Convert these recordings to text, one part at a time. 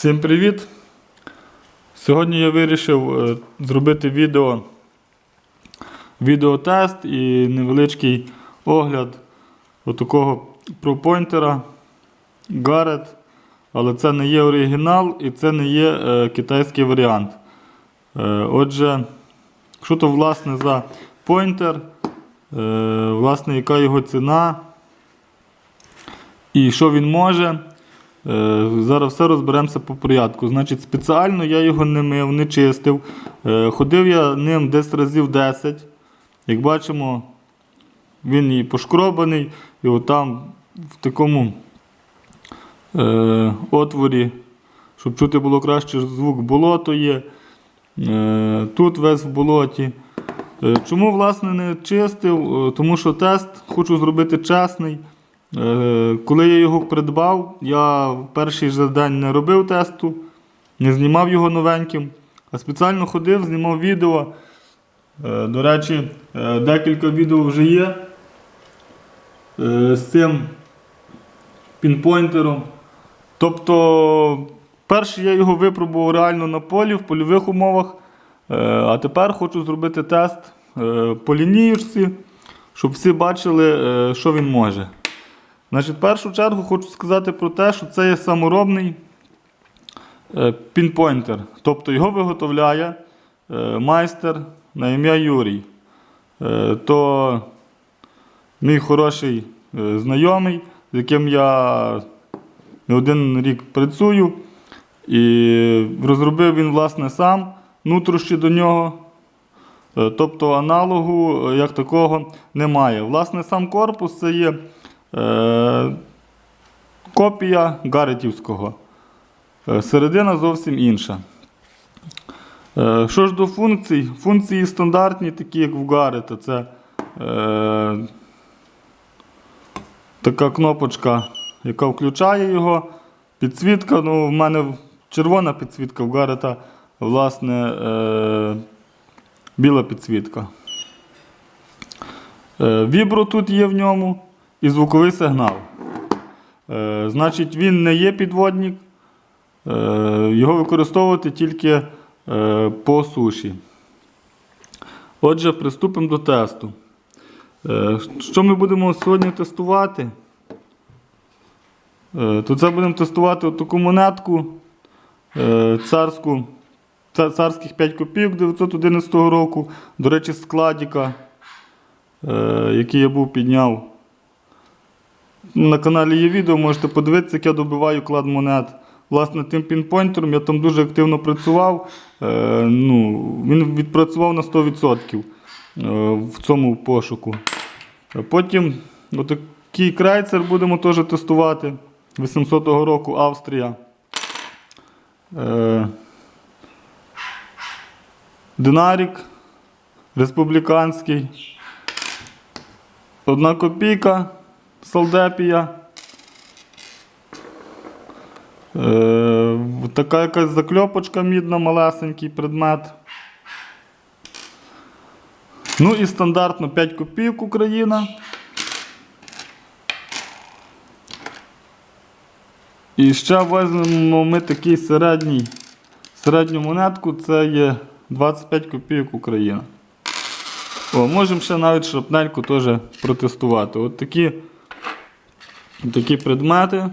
Всім привіт! Сьогодні я вирішив е, зробити відео, відеотест і невеличкий огляд отакого пропойнтера Garrett. Але це не є оригінал і це не є е, китайський варіант. Е, отже, що то власне за поінтер, е, власне, яка його ціна і що він може. Е, Зараз все розберемося по порядку. Значить, спеціально я його не мив, не чистив. Е, Ходив я ним десь разів 10. Як бачимо, він і пошкробаний, і отам в такому е, отворі, щоб чути було краще звук, болото є. Е, Тут весь в болоті. Е, Чому, власне, не чистив? Тому що тест хочу зробити чесний. Е, Коли я його придбав, я перший же день не робив тесту, не знімав його новеньким, а спеціально ходив, знімав відео. Е, До речі, е, декілька відео вже є з цим пінпойнтером. Тобто, перше я його випробував реально на полі, в польових умовах. А тепер хочу зробити тест по лінієчці, щоб всі бачили, що він може. Значить, в першу чергу хочу сказати про те, що це є саморобний е, пінпойнтер. Тобто його виготовляє е, майстер на ім'я Юрій. Е, То мій хороший знайомий, з яким я не один рік працюю. І розробив він власне сам нутрощі до нього. Тобто аналогу як такого немає. Власне, сам корпус це є е, копія Гаретівського. Е, середина зовсім інша. Е, що ж до функцій? Функції стандартні, такі як в Гарета. Це така кнопочка, яка включає його. Підсвітка, ну, в мене червона підсвітка, в Гарета, власне, біла підсвітка. Вібро тут є в ньому і звуковий сигнал. Е, Значить, він не є підводник. Е, Його використовувати тільки е, по суші. Отже, приступимо до тесту. Е, Що ми будемо сьогодні тестувати? Е, То це будемо тестувати таку монетку е, царську, царських 5 копійок 911 року. До речі, складіка, е, який я був підняв. На каналі є відео, можете подивитися, як я добиваю клад монет. Власне, тим пінпойнтером я там дуже активно працював. Е, ну, він відпрацював на 100% е, в цьому пошуку. Потім отакий крайцер будемо теж тестувати 800 року Австрія. Е, Динарік республіканський. Одна копійка Солдепія. Е, така якась закльопочка мідна, малесенький предмет. Ну і стандартно 5 копійок Україна. І ще візьмемо ми такий середній, середню монетку, це є 25 копійок Україна. О, можемо ще навіть шрапнельку теж протестувати. От такі, такі предмети.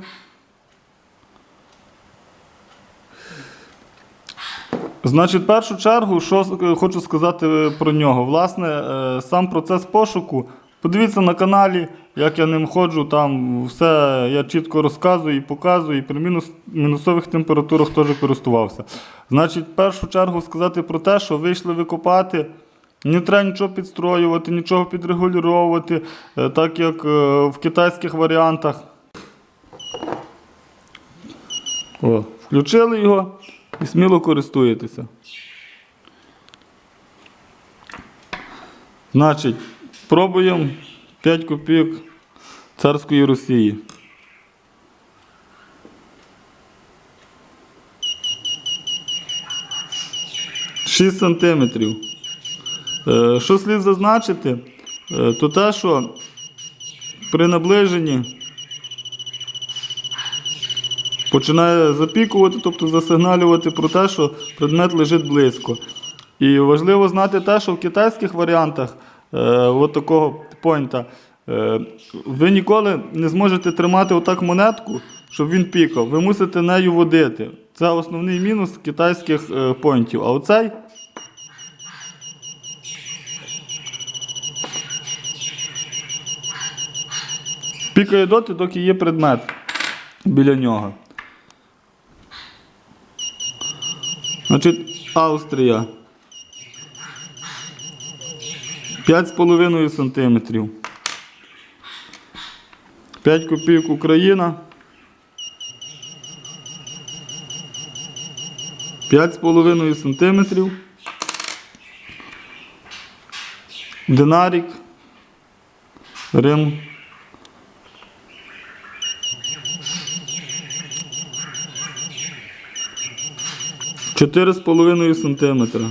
Значить, в першу чергу, що хочу сказати е, про нього. Власне, е, сам процес пошуку. Подивіться на каналі, як я ним ходжу, там все я чітко розказую і показую, і при мінус, мінусових температурах теж користувався. Значить, в першу чергу сказати про те, що вийшли викопати, не треба нічого підстроювати, нічого підрегулювати, е, так як е, в китайських варіантах. О, включили його і сміло користуєтеся. Значить, пробуємо 5 копійок царської Росії. Шість сантиметрів. Е, Що слід зазначити, е, то те, що при наближенні починає запікувати, тобто засигналювати про те, що предмет лежить близько. І важливо знати те, що в китайських варіантах е, от такого пойнта ви ніколи не зможете тримати отак монетку, щоб він пікав. Ви мусите нею водити. Це основний мінус китайських пойнтів. А оцей пікає доти, доки є предмет біля нього. Значить, Австрія. 5,5 сантиметрів. 5 копійок Україна. 5,5 сантиметрів. Динарік. Рим. Чотири з половиною сантиметра.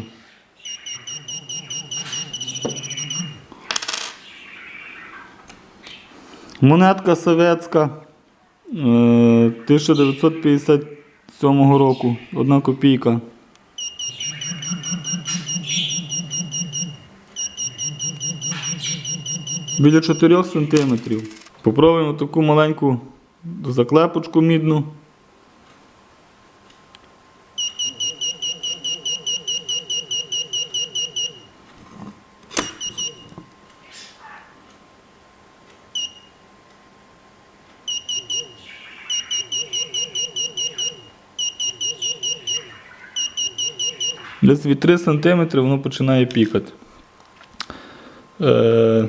Монетка советська е, 1957 року. Одна копійка. Біля 4 сантиметрів. Попробуємо таку маленьку заклепочку мідну. Десь від 3 см воно починає пікати. Е...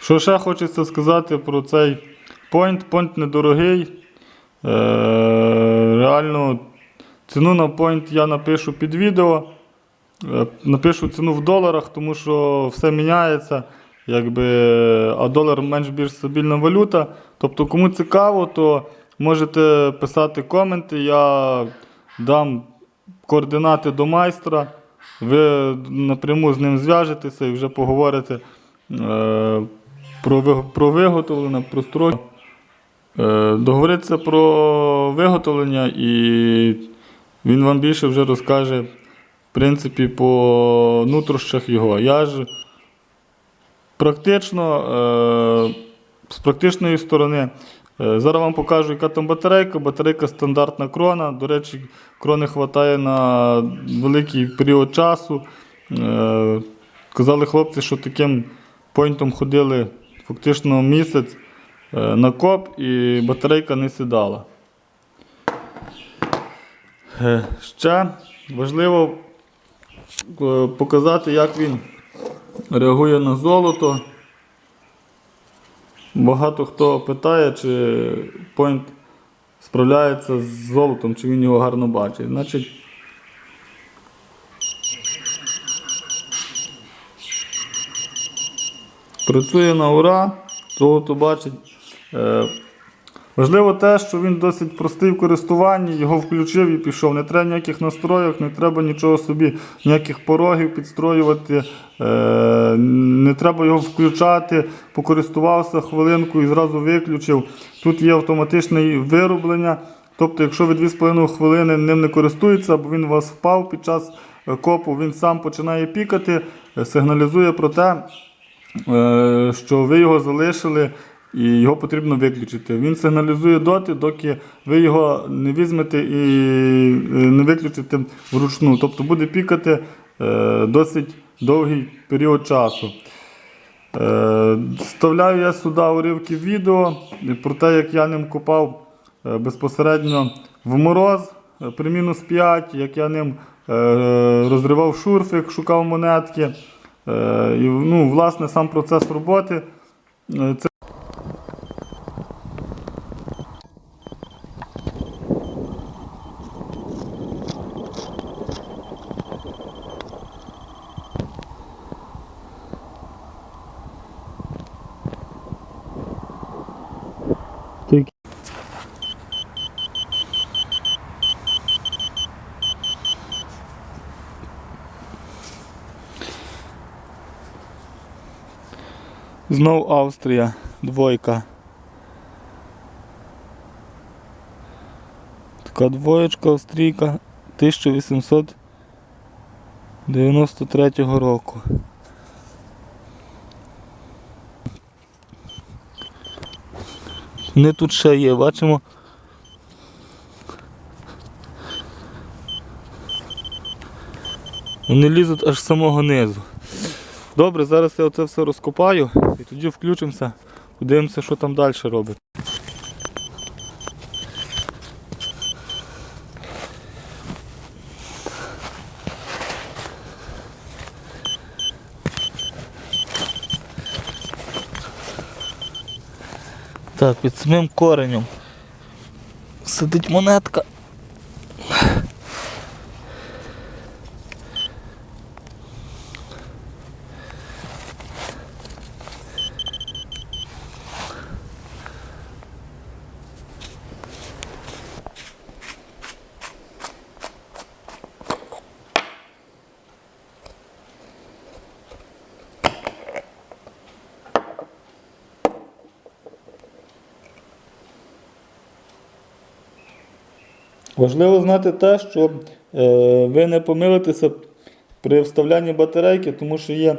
Що ще хочеться сказати про цей пойнт? Пойнт недорогий. Е... Реально ціну на пойнт я напишу під відео. Е, Напишу ціну в доларах, тому що все міняється, якби, а долар менш більш стабільна валюта. Тобто, кому цікаво, то можете писати коменти, я дам координати до майстра. Ви напряму з ним зв'яжетеся і вже поговорите е, про, про виготовлення, про строй. Е, договоритися про виготовлення і він вам більше вже розкаже, в принципі, по нутрощах його. Я ж практично, е, з практичної сторони, зараз вам покажу, яка там батарейка. Батарейка стандартна крона. До речі, крони вистачає на великий період часу. Е, казали хлопці, що таким пойнтом ходили фактично місяць е, на коп і батарейка не сідала. Е, Ще важливо е, показати, як він реагує на золото. Багато хто питає, чи Point справляється з золотом, чи він його гарно бачить. Значить, працює на ура, золото бачить. Важливо те, що він досить простий в користуванні, його включив і пішов. Не треба ніяких настроїв, не треба нічого собі, ніяких порогів підстроювати, е, не треба його включати, покористувався хвилинку і зразу виключив. Тут є автоматичне вироблення. Тобто, якщо ви 2,5 хвилини ним не користуєтеся, або він у вас впав під час е, копу, він сам починає пікати, е, сигналізує про те, що ви його залишили і його потрібно виключити. Він сигналізує доти, доки ви його не візьмете і е, не виключите вручну. Тобто буде пікати е, досить довгий період часу. Е, Вставляю я сюди уривки відео про те, як я ним копав е, безпосередньо в мороз при мінус 5, як я ним розривав шурфик, шукав монетки. І, ну, власне, сам процес роботи. Це Знов Австрія, двойка. Така двоєчка Австрійка 1893 року. Вони тут ще є, бачимо. Вони лізуть аж з самого низу. Добре, зараз я оце все розкопаю і тоді включимося, подивимося, що там далі робить. Так, під самим коренем сидить монетка. Важливо знати те, що е, ви не помилитеся при вставлянні батарейки, тому що є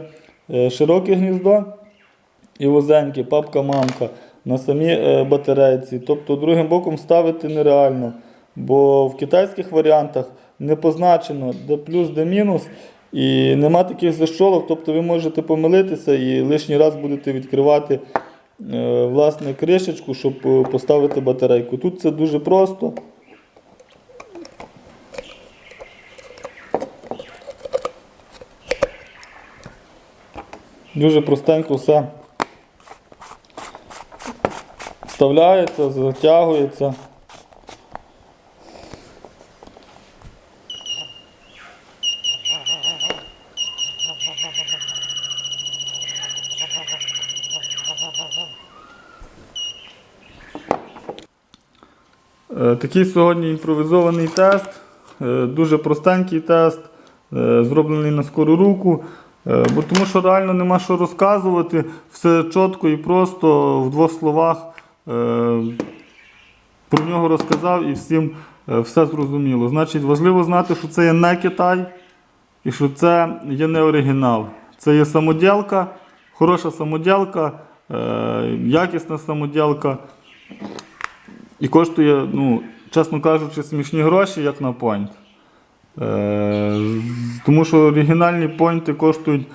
е, широке гніздо і вузеньке, папка-мамка на самій е, батарейці. Тобто другим боком ставити нереально. Бо в китайських варіантах не позначено де плюс, де мінус. І нема таких защолок, тобто ви можете помилитися і лишній раз будете відкривати власне кришечку, щоб поставити батарейку. Тут це дуже просто. Дуже простенько все вставляється, затягується. Е, Такий сьогодні імпровізований тест, е, дуже простенький тест, е, зроблений на скору руку. Е, Бо тому що реально нема що розказувати, все чітко і просто в двох словах е, про нього розказав і всім е, все зрозуміло. Значить, важливо знати, що це є не Китай і що це є не оригінал. Це є самоділка, хороша самоділка, якісна самоділка. І коштує, ну, чесно кажучи, смішні гроші, як на point. Тому що оригінальні пойнти коштують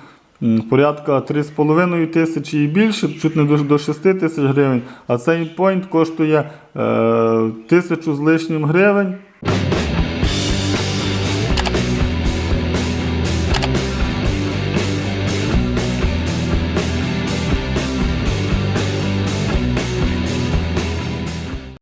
порядка 3,5 тисячі і більше, чуть не до, до 6 тисяч гривень. А цей поінт коштує е, тисячу з лишнім гривень.